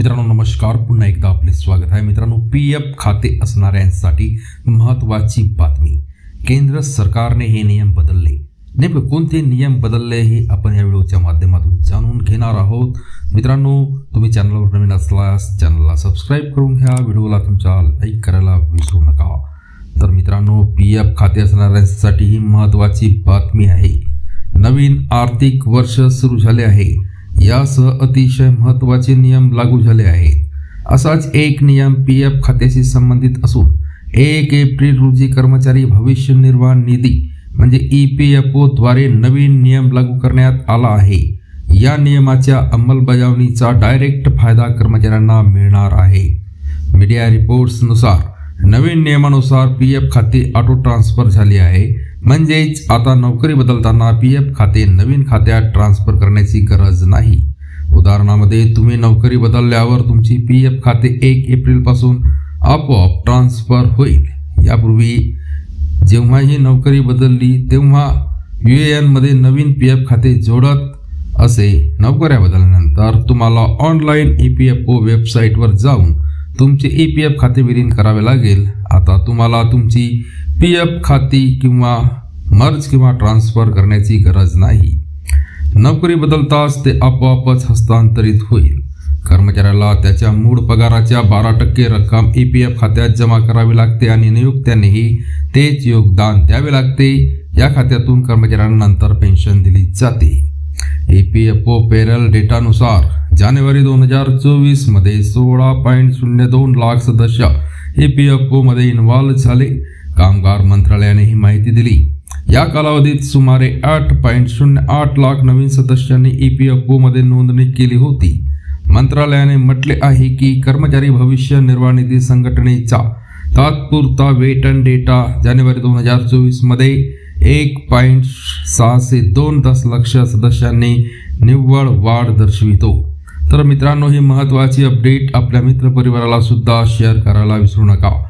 मित्रांनो नमस्कार. पुन्हा एकदा आपले स्वागत आहे. मित्रांनो पी एफ खाते असणाऱ्यांसाठी महत्त्वाची बातमी. केंद्र सरकारने हे नियम बदलले. नेमकं कोणते नियम बदलले हे आपण या व्हिडिओच्या माध्यमातून जाणून घेणार आहोत. मित्रांनो तुम्ही चॅनलवर नवीन असल्यास चॅनलला सबस्क्राईब करून घ्या. व्हिडिओला तुमच्या लाईक करायला विसरू नका. तर मित्रांनो पी एफ खाते असणाऱ्यांसाठी ही महत्त्वाची बातमी आहे. नवीन आर्थिक वर्ष सुरू झाले आहे. यासह अतिशय महत्त्वाचे नियम लागू झाले आहेत. असाच एक नियम पी एफ खात्याशी संबंधित असून एक एप्रिल रोजी कर्मचारी भविष्य निर्वाह निधी म्हणजे ई पी एफ ओद्वारे नवीन नियम लागू करण्यात आला आहे. या नियमाच्या अंमलबजावणीचा डायरेक्ट फायदा कर्मचाऱ्यांना मिळणार आहे. मीडिया रिपोर्ट्सनुसार नवीन नियमानुसार पी एफ खाते ऑटो ट्रान्सफर झाले आहे. म्हणजेच आता नोकरी बदलताना पी एफ खाते नवीन खात्यात ट्रान्सफर करण्याची गरज नाही. उदाहरणामध्ये तुम्ही नोकरी बदलल्यावर तुमची पी एफ खाते एक एप्रिलपासून आपोआप ट्रान्सफर होईल. यापूर्वी जेव्हा ही नोकरी बदलली तेव्हा यू ए एनमध्ये नवीन पी एफ खाते जोडत असे नोकऱ्या बदलल्यानंतर तुम्हाला online E P F O वेबसाईटवर जाऊन तुमचे ई पी एफ खाते विलीन करावे लागेल. आता तुम्हाला तुमची पी एफ खाती किंवा मर्ज किंवा ट्रान्सफर करण्याची गरज नाही. नोकरी बदलताच ते आपोआपच हस्तांतरित होईल. कर्मचाऱ्याला त्याच्या मूळ पगाराच्या बारा टक्के रक्कम ई पी एफ खात्यात जमा करावी लागते आणि नियुक्त्यानेही तेच योगदान द्यावे लागते. या खात्यातून कर्मचाऱ्यांना नंतर पेन्शन दिली जाते. E P F O payroll डेटानुसार जानेवारी दोन हजार चोवीसमध्ये सोळा पॉईंट शून्य दोन लाख सदस्य ई पी एफ ओमध्ये इन्व्हॉल्व्ह झाले. कामगार मंत्रालयाने ही माहिती दिली. या कालावधीत सुमारे आठ पॉईंट शून्य आठ लाख नवीन सदस्यांनी ई पी एफ ओमध्ये नोंदणी केली होती. मंत्रालयाने म्हटले आहे की कर्मचारी भविष्य निर्वाह निधी संघटनेचा तात्पुरता वेतन डेटा जानेवारी दोन हजार चोवीसमध्ये एक पॉईंट सहाशे दोन दशलक्ष सदस्यांनी निव्वळ वाढ दर्शवितो. तर मित्रांनो ही महत्त्वाची अपडेट आपल्या मित्रपरिवाराला सुद्धा शेअर करायला विसरू नका.